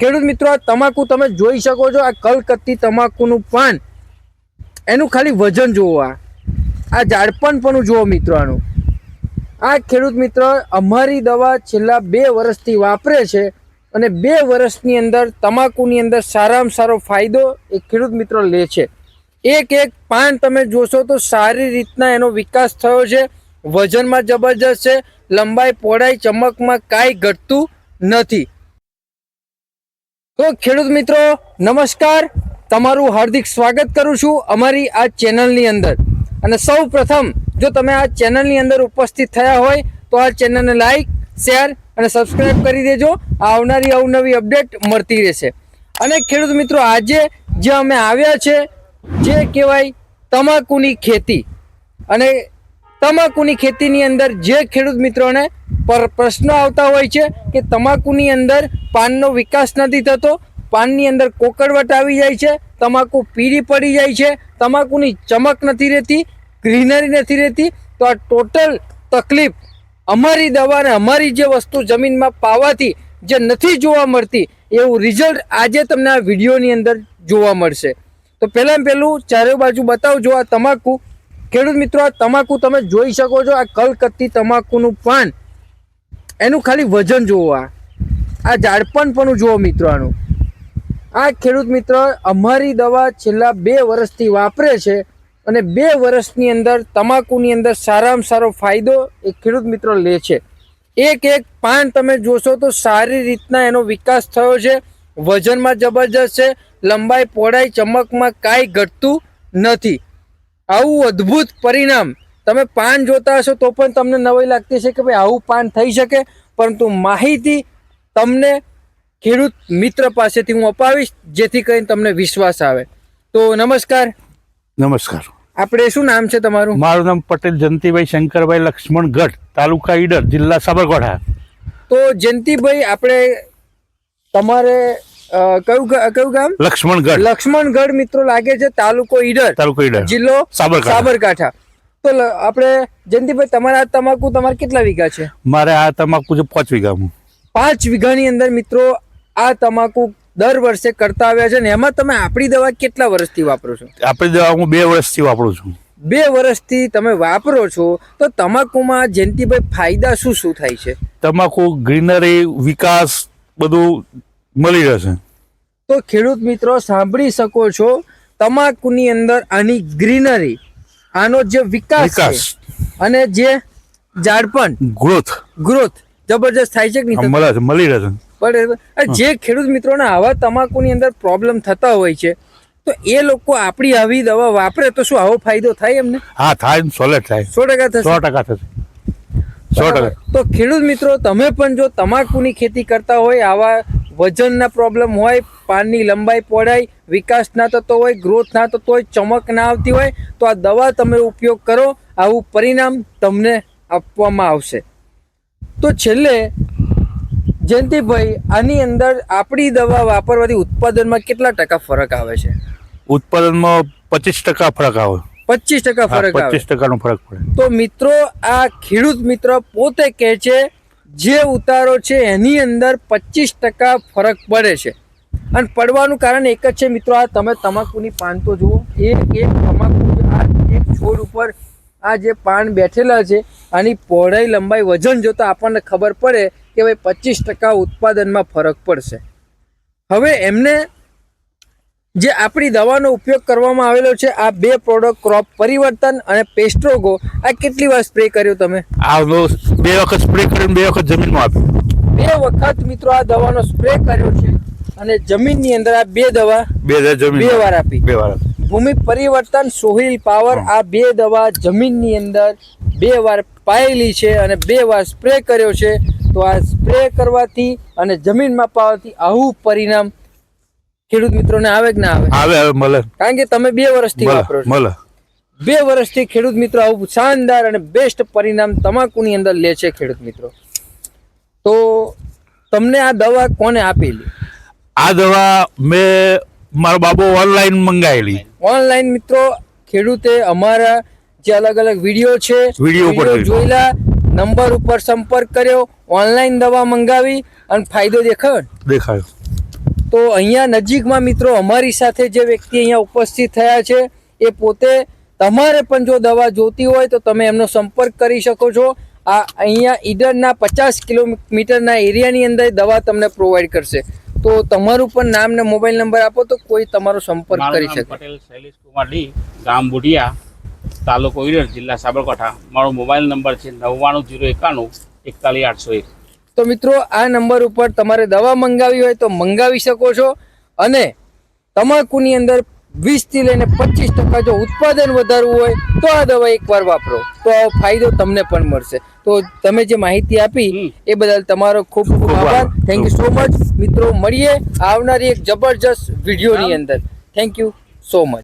ખેડૂત મિત્રો, આ તમાકુ તમે જોઈ શકો છો, આ કલકત્તી તમાકુનું પાન. એનું ખાલી વજન જુઓ આ. આ પણ જુઓ મિત્રો આનું. આ ખેડૂત મિત્ર અમારી દવા છેલ્લા બે વર્ષથી વાપરે છે અને બે વર્ષની અંદર તમાકુની અંદર સારામાં સારો ફાયદો એ ખેડૂત મિત્રો લે છે. એક એક પાન તમે જોશો તો સારી રીતના એનો વિકાસ થયો છે, વજનમાં જબરજસ્ત છે, લંબાઈ, પહોળાઈ, ચમકમાં કાંઈ ઘટતું નથી. તો ખેડૂત મિત્રો, નમસ્કાર. તમારું હાર્દિક સ્વાગત કરું છું અમારી આ ચેનલની અંદર. અને સૌ પ્રથમ, જો તમે આ ચેનલની અંદર ઉપસ્થિત થયા હોય, તો આ ચેનલને લાઈક, શેર અને સબસ્ક્રાઈબ કરી દેજો. આવનારી અવનવી અપડેટ મળતી રહેશે. અને ખેડૂત મિત્રો, આજે જે અમે આવ્યા છે, જે કહેવાય, તમાકુની ખેતી. અને તમાકુની ખેતીની અંદર જે ખેડૂત મિત્રોને પર પ્રશ્નો આવતા હોય છે કે તમાકુની અંદર પાનનો વિકાસ નથી થતો, પાનની અંદર કોકડવટ આવી જાય છે, તમાકુ પીળી પડી જાય છે, તમાકુની ચમક નથી રહેતી, ગ્રીનરી નથી રહેતી, તો આ ટોટલ તકલીફ અમારી દવાને અમારી જે વસ્તુ જમીનમાં પાવાથી જે નથી જોવા મળતી, એવું રિઝલ્ટ આજે તમને આ વિડીયોની અંદર જોવા મળશે. તો પહેલાં પહેલું ચારે બાજુ બતાવજો આ તમાકુ ખેડૂત મિત્રો તમાકુ તમે જોઈ શકો છો, આ કલકત્તી તમાકુનું પાન. એનું ખાલી વજન જુઓ આ. આ ઝાડપણ પણ જુઓ મિત્રો આનું. આ ખેડૂત મિત્ર અમારી દવા છેલ્લા બે વર્ષથી વાપરે છે અને બે વર્ષની અંદર તમાકુની અંદર સારામાં સારો ફાયદો એ ખેડૂત મિત્રો લે છે. એક એક પાન તમે જોશો તો સારી રીતના એનો વિકાસ થયો છે, વજનમાં જબરજસ્ત છે, લંબાઈ, પહોળાઈ, ચમકમાં કાંઈ ઘટતું નથી. આવું અદ્ભુત પરિણામ. તમે પાન જોતા હશો તો પણ તમને નવાઈ લાગતી છે કે ભાઈ આવું પાન થઈ શકે. પરંતુ માહિતી તમને ખેડૂત મિત્ર પાસેથી હું અપાવીશ જેથી કરીને તમને વિશ્વાસ આવે. તો નમસ્કાર. નમસ્કાર. આપણે શું નામ છે તમારું? મારું નામ પટેલ જયંતિભાઈ શંકરભાઈ લક્ષ્મણ ગઢ તાલુકા ઈડર જિલ્લા સાબરકાંઠા. તો જયંતિભાઈ આપણે તમારે કયું કયું ગામ? લક્ષ્મણગઢ. લક્ષ્મણગઢ મિત્રો લાગે છે તાલુકો ઈડર. તાલુકો ઈડર. જિલ્લો સાબરકાંઠા. સાબરકાંઠા. તો આપણે જયંતિભાઈ તમારા આ તમાકુ તમારે કેટલા વીઘા છે? મારે આ તમાકુ છે પાંચ વીઘામાં. પાંચ વીઘાની અંદર મિત્રો આ તમાકુ દર વર્ષે કરતા આવ્યા છે ને એમાં તમે આપણી દવા કેટલા વર્ષથી વાપરો છો? આપણી દવા હું બે વર્ષથી વાપરું છું. બે વર્ષથી તમે વાપરો છો તો તમાકુમાં જયંતિભાઈ ફાયદા શું શું થાય છે? તમાકુ ગ્રીનરી વિકાસ બધું મળી રહેશે. તો ખેડૂત મિત્રો સાંભળી શકો છો તમાકુની અંદર આની ગ્રીનરી આનો જે વિકાસ. છે અને જે ઝાડપણ ગ્રોથ. ગ્રોથ જબરજસ્ત થાય છે કે નહીં? મળે છે મળી રહેશે. બરાબર જે ખેડૂત મિત્રોને આવા તમાકુની અંદર પ્રોબ્લેમ થતા હોય છે તો એ લોકો આપણી આવી દવા વાપરે તો શું આવો ફાયદો થાય એમને? હા થાય સોલેટ થાય. સો ટકા થશે. સો ટકા થશે. સો ટકા. તો ખેડૂત મિત્રો તમે પણ જો તમાકુની ખેતી કરતા હોય આવા વજનના પ્રોબ્લેમ હોય પાનની લંબાઈ પહોળાઈ વિકાસ ના થતો હોય ગ્રોથ ના થતો હોય ચમક ના આવતી હોય તો આ દવા તમે ઉપયોગ કરો આવું પરિણામ તમને આપવામાં આવશે. તો છેલ્લે જયંતિભાઈ આની અંદર આપણી દવા વાપરવાથી ઉત્પાદનમાં કેટલા ટકા ફરક આવે છે? ઉત્પાદનમાં પચીસ ટકા ફરક આવે. પચીસ ટકા ફરક પચીસ ટકાનો ફરક પડે. તો મિત્રો આ ખેડૂત મિત્ર પોતે કહે છે જે ઉતારો છે એની અંદર પચીસ ટકા ફરક પડે છે. અને પડવાનું કારણ એક જ છે મિત્રો, આ તમે તમાકુની પાન તો જુઓ, એક એક તમાકુ આ એક છોડ ઉપર આ જે પાન બેઠેલા છે, આની પહોળાઈ, લંબાઈ, વજન જોતા આપણને ખબર પડે કે ભાઈ પચીસ ટકા ઉત્પાદનમાં ફરક પડશે. હવે એમને જે આપણી દવાનો ઉપયોગ કરવામાં આવેલો છે આ બે પ્રોડક્ટ ક્રોપ પરિવર્તન અને પેસ્ટ્રોગો આ કેટલી વાર સ્પ્રે કર્યો તમે? આ બે વખત સ્પ્રે કરીને બે વખત જમીનમાં આપ્યો. બે વખત મિત્રો આ દવાનો સ્પ્રે કર્યો છે અને જમીનની અંદર આ બે દવા બે બે વાર આપી. બે વાર ભૂમિ પરિવર્તન સોહિલ પાવર આ બે દવા જમીનની અંદર બે વાર પાયેલી છે અને બે વાર સ્પ્રે કર્યો છે. તો આ સ્પ્રે કરવાથી અને જમીનમાં પાવાથી આવું પરિણામ ખેડૂત મિત્રોને આવે કે ના આવે? આવે આવે મળે. કારણ કે તમે બે વર્ષથી વાપરો મળે. બે વર્ષથી ખેડૂત મિત્રો આવું શાનદાર અને બેસ્ટ પરિણામ તમાકુની અંદર લે છે ખેડૂત મિત્રો. તો તમને આ દવા કોને આપેલી? આ દવા મેં મારો બાબો ઓનલાઈન મંગાવેલી ઓનલાઈન મિત્રો ખેડૂતે અમારા જે અલગ અલગ વીડિયો છે વીડિયો ઉપર વીડિયો જોયેલા. નંબર ઉપર સંપર્ક કર્યો ઓનલાઈન દવા મંગાવી અને ફાયદો દેખાયો? દેખાયો. તો અહીંયા નજીકમાં મિત્રો અમારી સાથે જે વ્યક્તિ અહીંયા ઉપસ્થિત થયા છે એ પોતે તમારે પણ જો દવા જોતી હોય તો તમે એમનો સંપર્ક કરી શકો છો. આ અહીંયા ઈડરના પચાસ કિલોમીટરના એરિયાની અંદર દવા તમને પ્રોવાઈડ કરશે. તો તમારું પણ નામ ને મોબાઈલ નંબર આપો તો કોઈ તમારો સંપર્ક કરી શકે. પટેલ શૈલેષ કુમાર ડી ગામ બુઢિયા તાલુકો ઈડર જિલ્લા સાબરકાંઠા. મારો મોબાઈલ નંબર છે નવ્વાણું જીરો એકાણું એકતાલીસ આઠસો એક. તો મિત્રો આ નંબર ઉપર તમારે દવા મંગાવી હોય તો મંગાવી શકો છો. અને તમાકુની અંદર વીસથી લઈને પચીસ ટકા જો ઉત્પાદન વધારવું હોય તો આ દવા એકવાર વાપરો. તો આ ફાયદો તમને પણ મળશે. તો તમે જે માહિતી આપી એ બદલ તમારો ખૂબ ખૂબ આભાર. થેન્ક યુ સો મચ મિત્રો મળીએ આવનારી એક જબરજસ્ત વિડીયોની અંદર. Thank you so much